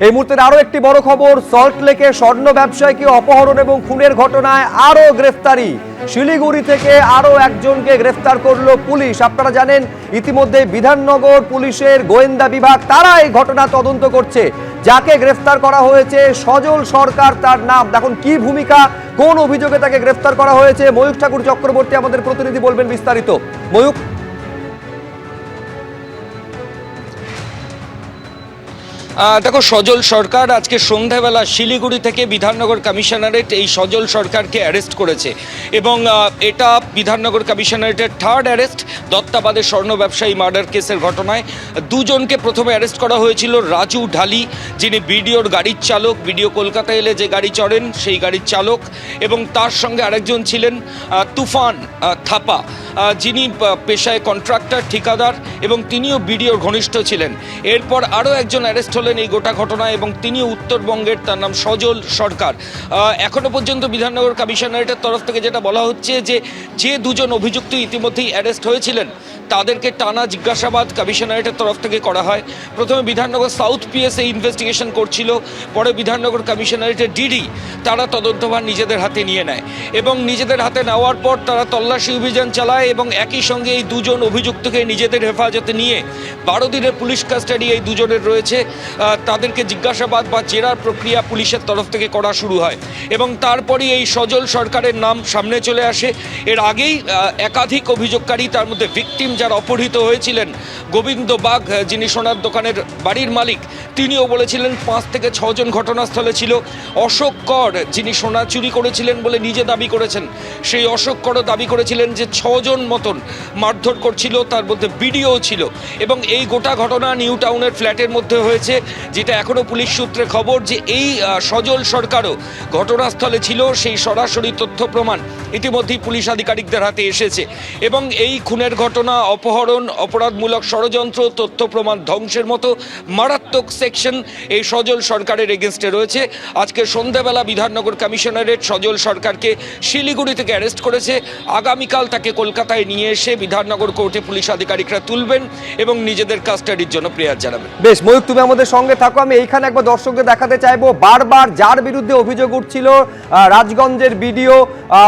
এই মুহূর্তে আরও একটি বড় খবর, সল্ট লেকে স্বর্ণ ব্যবসায়ীকে অপহরণ এবং খুনের ঘটনায় আরও গ্রেফতারি। শিলিগুড়ি থেকে আরও একজনকে গ্রেফতার করল পুলিশ। আপনারা জানেন, ইতিমধ্যে বিধাননগর পুলিশের গোয়েন্দা বিভাগ তারা এই ঘটনা তদন্ত করছে। যাকে গ্রেফতার করা হয়েছে, সজল সরকার তার নাম। দেখুন, কি ভূমিকা, কোন অভিযোগে তাকে গ্রেফতার করা হয়েছে? ময়ূক ঠাকুর চক্রবর্তী আমাদের প্রতিনিধি বলবেন বিস্তারিত। ময়ূক দেখো, সজল সরকার আজকে সন্ধ্যাবেলা শিলিগুড়ি থেকে বিধাননগর কমিশনারেট এই সজল সরকারকে অ্যারেস্ট করেছে। এবং এটা বিধাননগর কমিশনারেটের থার্ড অ্যারেস্ট দত্তাবাদে স্বর্ণ ব্যবসায়ী মার্ডার কেসের ঘটনায়। দুজনকে প্রথমে অ্যারেস্ট করা হয়েছিল রাজু ঢালি, যিনি বিডিওর গাড়ির চালক। বিডিও কলকাতা এলে যে গাড়ি চড়েন, সেই গাড়ির চালক। এবং তার সঙ্গে আরেকজন ছিলেন তুফান থাপা যিনি পেশায় কন্ট্রাক্টর, ঠিকাদার, এবং তিনিও বিডিওর ঘনিষ্ঠ ছিলেন। এরপর আরও একজন অ্যারেস্ট হলেন এই গোটা ঘটনায় এবং তিনি উত্তরবঙ্গের, তার নাম সজল সরকার। এখনও পর্যন্ত বিধাননগর কমিশনারেটের তরফ থেকে যেটা বলা হচ্ছে যে যে দুজন অভিযুক্ত ইতিমধ্যেই অ্যারেস্ট হয়েছিলেন তাদেরকে টানা জিজ্ঞাসাবাদ কমিশনারেটের তরফ থেকে করা হয়। প্রথমে বিধাননগর সাউথ পিএস এই ইনভেস্টিগেশন করছিল, পরে বিধাননগর কমিশনারেটের ডিডি তারা তদন্তভার নিজেদের হাতে নিয়ে নেয় এবং নিজেদের হাতে নেওয়ার পর তারা তল্লাশি অভিযান চালায় এবং একই সঙ্গে এই দুজন অভিযুক্তকে নিজেদের হেফাজতে নিয়ে বারো দিনের পুলিশ কাস্টাডি এই দুজনের রয়েছে। তাদেরকে জিজ্ঞাসাবাদ বা জেরার প্রক্রিয়া পুলিশের তরফ থেকে করা শুরু হয় এবং তারপরই এই সজল সরকারের নাম সামনে চলে আসে। এর আগেই একাধিক অভিযোগকারী তার মধ্যে ভিকটিম যারা অপহৃত হয়েছিলেন গোবিন্দ আহ, যিনি সোনার দোকানের বাড়ির মালিক তিনিও বলেছিলেন পাঁচ থেকে ছজন ঘটনাস্থলে ছিল। অশোক কর যিনি সোনা চুরি করেছিলেন বলে নিজে দাবি করেছেন সেই অশোক করও দাবি করেছিলেন যে ছজন মতন মারধর করছিল তার মধ্যে বিডিও ছিল এবং এই গোটা ঘটনা নিউ টাউনের ফ্ল্যাটের মধ্যে হয়েছে যেটা এখনও পুলিশ সূত্রে খবর যে এই সজল সরকারও ঘটনাস্থলে ছিল সেই সরাসরি তথ্য প্রমাণ ইতিমধ্যেই পুলিশ আধিকারিকদের হাতে এসেছে এবং এই খুনের ঘটনা অপহরণ, অপরাধমূলক ষড়যন্ত্র, তথ্য প্রমাণ ধ্বংসের মতো মারাত্মক সেকশন এই সজল সরকারের এগেনস্টে রয়েছে। আজকে সন্ধ্যাবেলা বিধাননগর কমিশনারেট সজল সরকারকে শিলিগুড়ি থেকে অ্যারেস্ট করেছে। আগামীকাল তাকে কলকাতায় নিয়ে এসে বিধাননগর কোর্টে পুলিশ আধিকারিকরা তুলবেন এবং নিজেদের কাস্টাডির জন্য প্রেয়ার জানাবেন। বেশ ময়ূক তুমি আমাদের সঙ্গে থাকো। আমি এইখানে একবার দর্শকদের দেখাতে চাইব, বারবার যার বিরুদ্ধে অভিযোগ উঠছিল রাজগঞ্জের বিডিও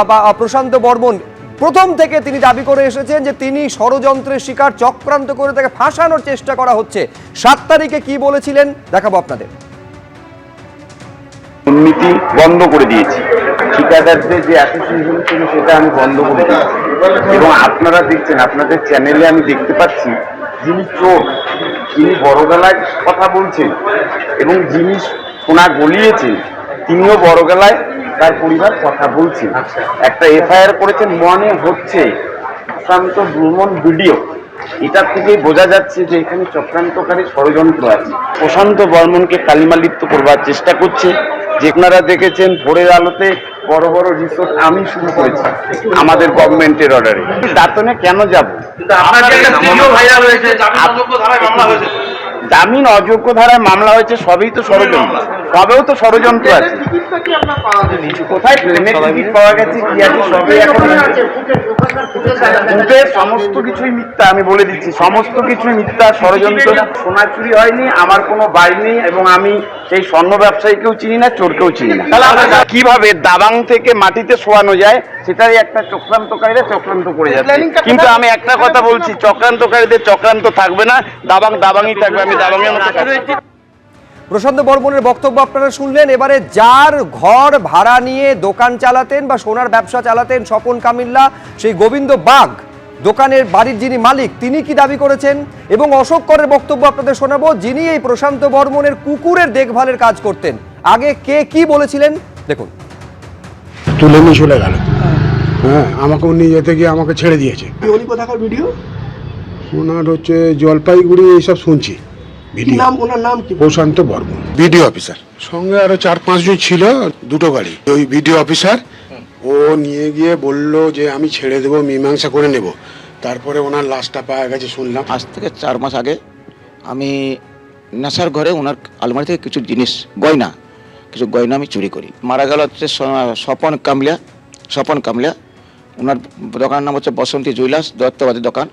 বা প্রশান্ত বর্মন প্রথম থেকে তিনি দাবি করে এসেছেন যে তিনি ষড়যন্ত্রের শিকার চক্রান্ত করে তাকে ফাঁসানোর চেষ্টা করা হচ্ছে। সাত তারিখে কি বলেছিলেন? দেখাবো আপনাদের। দুর্নীতি বন্ধ করে দিয়েছি। ঠিকাদারদের যে অ্যাসোসিয়েশন ছিল সেটা আমি বন্ধ করে দিয়েছি। এবং আপনারা দেখছেন, আপনাদের চ্যানেলে আমি দেখতে পাচ্ছি, যিনি চোর, যিনি বড় গলায় কথা বলছেন এবং যিনি সোনা গলিয়েছেন, তিনিও বড় গলায় তার পরিবার কথা বলছেন একটা এফআইআর করেছেন মনে হচ্ছে। সুশান্ত ভ্রমণ ভিডিও। এটা থেকেই বোঝা যাচ্ছে যে এখানে চক্রান্তকারী ষড়যন্ত্র আছে। প্রশান্ত বর্মনকে কালিমালিপ্ত করবার চেষ্টা করছে। যে আপনারা দেখেছেন ভোরের আলোতে বড় বড় রিসোর্ট আমি শুরু করেছি আমাদের গভর্নমেন্টের অর্ডারে। দাতনে কেন যাব? জামিন অযোগ্য ধারায় মামলা হয়েছে। সবই তো ষড়যন্ত্র। সবেও তো ষড়যন্ত্র আছে। কোথায় প্লেনের টিকিট পাওয়া গেছে? কি আছে? সবই এখন সমস্ত কিছুই মিথ্যা আমি বলে দিচ্ছি। সমস্ত কিছুই মিথ্যা ষড়যন্ত্র। সোনা চুরি হয়নি আমার কোনো বাড়ি নেই এবং আমি সেই স্বর্ণ ব্যবসায়ীকেও চিনি না চোরকেও চিনি না। তাহলে কীভাবে দাবাং থেকে মাটিতে শোয়ানো যায় সেটাই একটা চক্রান্তকারীরা চক্রান্ত করে যাচ্ছে। কিন্তু আমি একটা কথা বলছি চক্রান্তকারীদের চক্রান্ত থাকবে না দাবাং দাবাংই থাকবে আমি দাবাংয়ের মতো কাজ করছি। প্রশান্ত বর্মনের বক্তব্য আপনারা শুনলেন। এবারে যার ঘর ভাড়া নিয়ে দোকান চালাতেন বা সোনার ব্যবসা চালাতেন স্বপন কামিল্লা সেই গোবিন্দ বাগ দোকানের বাড়ির যিনি মালিক তিনি কি দাবি করেছেন? এবং অশোক করের বক্তব্য আপনাদের শোনাবো যিনি এই প্রশান্ত বর্মনের কুকুরের দেখভালের কাজ করতেন। আগে কে কি বলেছিলেন? দেখুন। তুলে নিয়ে চলে গেল। হ্যাঁ আমাকেও নিয়ে যেতে গিয়ে আমাকে ছেড়ে দিয়েছে। কোথাকার ভিডিও? ওনার হচ্ছে জলপাইগুড়ি এইসব শুনছি। নাম ওনার নাম কি? প্রশান্ত বর্মন। BDO officer. সঙ্গে আরও চার পাঁচজন ছিল দুটো গাড়ি। ওই ভিডিও অফিসার ও নিয়ে গিয়ে বলল যে আমি ছেড়ে দেবো মীমাংসা করে নেব। তারপরে ওনার লাশটা পাওয়া গেছে শুনলাম। আজ থেকে চার মাস আগে আমি নেশার ঘরে ওনার আলমারি থেকে কিছু জিনিস গয়না কিছু গয়না আমি চুরি করি। মারা গেল হচ্ছে স্বপন কামলিয়া স্বপন কামলিয়া। ওনার দোকানের নাম হচ্ছে বসন্তী জুয়েলার্স দত্তবাদী দোকান।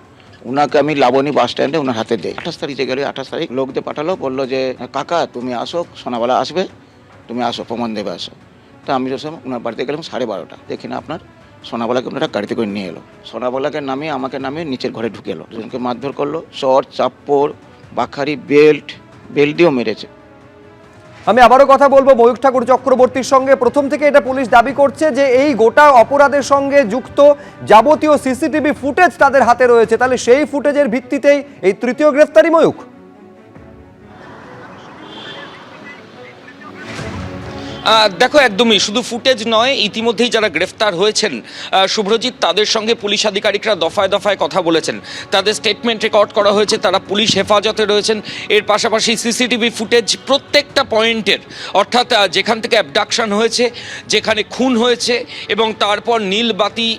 ওনাকে আমি লাবণী বাস স্ট্যান্ডে ওনার হাতে দেয় আঠাশ তারিখে গেলে, আঠাশ তারিখ লোকদের পাঠালো, বলল যে, কাকা, তুমি আসো, সোনাবেলা আসবে, তুমি আসো, প্রমাণ দেবে আসো। তা আমি যখন ওনার বাড়িতে গেলাম সাড়ে বারোটা। দেখি না আপনার, সোনাবেলাকে ওনারা গাড়িতে করে নিয়ে এলো। সোনাবেলাকে নামিয়ে আমাকে নামিয়ে নিচের ঘরে ঢুকে এলো। দুজনকে মারধর করল শর্ট চাপ্পড় বাখারি, বেল্ট বেল্ট দিয়েও মেরেছে। আমি আবারও কথা বলব ময়ূক ঠাকুর চক্রবর্তীর সঙ্গে। প্রথম থেকে এটা পুলিশ দাবি করছে যে এই গোটা অপরাধের সঙ্গে যুক্ত যাবতীয় সিসিটিভি ফুটেজ তাদের হাতে রয়েছে। তাহলে সেই ফুটেজের ভিত্তিতেই এই তৃতীয় গ্রেফতারি ময়ূক দেখো একদমই, শুধু ফুটেজ নয়, ইতিমধ্যেই যারা গ্রেফতার হয়েছেন শুভ্রজিৎ, তাদের সঙ্গে পুলিশ আধিকারিকরা দফায় দফায় কথা বলেছেন। তাদের স্টেটমেন্ট রেকর্ড করা হয়েছে, তারা পুলিশ হেফাজতে রয়েছেন। এর পাশাপাশি সিসিটিভি ফুটেজ প্রত্যেকটা পয়েন্টের, অর্থাৎ যেখান থেকে অ্যাবডাকশন হয়েছে, যেখানে খুন হয়েছে এবং তারপর নীলবাতি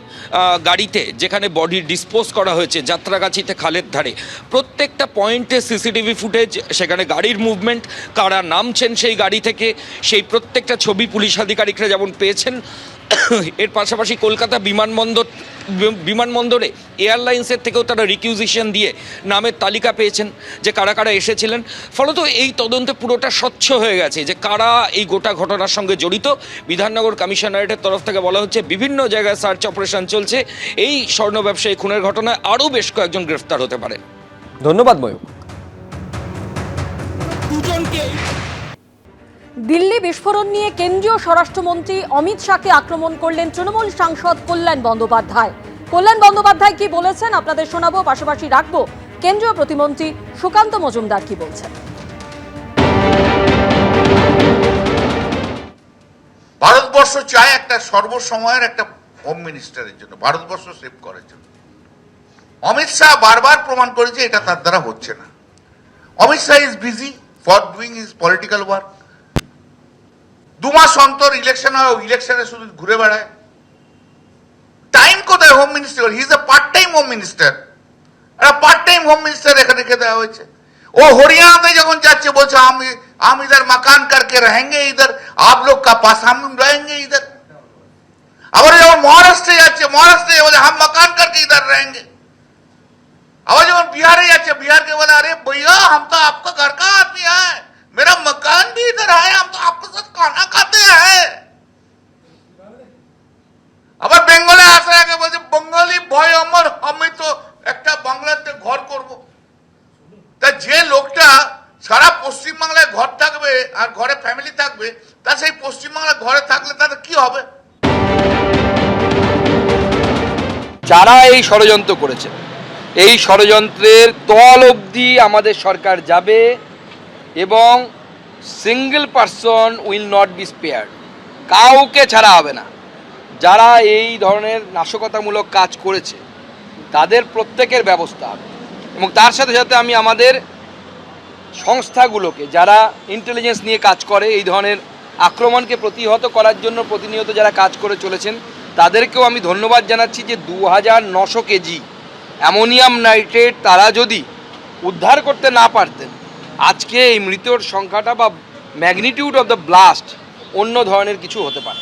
গাড়িতে, যেখানে বডি ডিসপোজ করা হয়েছে, যাত্রাগাছিতে খালের ধারে। প্রত্যেকটা পয়েন্টে সিসিটিভি ফুটেজ, সেখানে গাড়ির মুভমেন্ট কারা নামছেন সেই গাড়ি থেকে, সেই প্রত্যেকটা ছবি পুলিশ আধিকারিকরা যেমন পেয়েছেন এর পাশাপাশি কলকাতা বিমানবন্দর বিমানবন্দরে এয়ারলাইন্সের থেকেও তারা রিকিউজিশন দিয়ে নামের তালিকা পেয়েছেন যে কারা কারা এসেছিলেন। ফলত এই তদন্তে পুরোটা স্বচ্ছ হয়ে গেছে যে কারা এই গোটা ঘটনার সঙ্গে জড়িত। বিধাননগর কমিশনারেটের তরফ থেকে বলা হচ্ছে বিভিন্ন জায়গায় সার্চ অপারেশন চলছে। এই স্বর্ণ ব্যবসায়ী খুনের ঘটনায় আরও বেশ কয়েকজন গ্রেফতার হতে পারে। ধন্যবাদ ময়ূক দিল্লি বিস্ফোরণ নিয়ে কেন্দ্রীয় স্বরাষ্ট্রমন্ত্রী অমিত শাহকে আক্রমণ করলেন তৃণমূল সাংসদ কল্যাণ বন্দ্যোপাধ্যায়। কল্যাণ বন্দ্যোপাধ্যায় কি বলেছেন? আপনাদের শোনাবো, পাশাপাশি রাখব কেন্দ্রীয় প্রতিমন্ত্রী সুকান্ত মজুমদার কি বলছেন। ভারতবর্ষ চায় একটা সর্বসময়ের একটা হোম মিনিস্টারের জন্য। ভারতবর্ষ সেভ করার জন্য। অমিত শাহ বারবার প্রমাণ করেছে এটা তার দ্বারা হচ্ছে না। Amit Shah is busy for doing is political work দু মাস অন্তর ইলেকশন হয় ইলেকশনে শুধু ঘুরে বেড়ায় টাইম কোথায় home minister he is a part time home minister একটা পার্ট টাইম হোম মিনিস্টার এখানে রেখে দেওয়া হয়েছে ও হরিয়ানাতে যখন যাচ্ছে বলছে আমি हम इधर मकान करके रहेंगे इधर आप लोग का पास हम रहेंगे इधर আবার যখন মহারাষ্ট্রে যাচ্ছে মহারাষ্ট্রে বলে हम मकान करके इधर रहेंगे আবার যখন बिहारे যাচ্ছে बिहार के बोले अरे भैया हम तो आपका घर का आदमी है मेरा मकान भी इधर है हम तो খানা খাতে হ্যাঁ। আবার বেঙ্গলে আসার আগে বলছে, বঙ্গালী ভয় আমার, আমি তো একটা বাংলাতে ঘর করব। তা যে লোকটা সারা পশ্চিমবাংলায় ঘর থাকবে আর ঘরে ফ্যামিলি থাকবে, তা সেই পশ্চিমবাংলায় ঘরে থাকলে তাদের কি হবে যারা এই ষড়যন্ত্র করেছে, এই ষড়যন্ত্রের তল অবধি আমাদের সরকার যাবে এবং single person will not be spare কাউকে ছাড়া হবে না। যারা এই ধরনের নাশকতামূলক কাজ করেছে, তাদের প্রত্যেকের ব্যবস্থা হবে। এবং তার সাথে সাথে আমি আমাদের সংস্থাগুলোকে, যারা ইন্টেলিজেন্স নিয়ে কাজ করে, এই ধরনের আক্রমণকে প্রতিহত করার জন্য প্রতিনিয়ত যারা কাজ করে চলেছেন, তাদেরকেও আমি ধন্যবাদ জানাচ্ছি যে দু হাজার নশো কেজি অ্যামোনিয়াম নাইট্রেট তারা যদি উদ্ধার করতে না পারতেন আজকে এই মৃতর সংখ্যাটা বা ম্যাগনিটিউড অফ দ্য ব্লাস্ট অন্য ধরনের কিছু হতে পারে।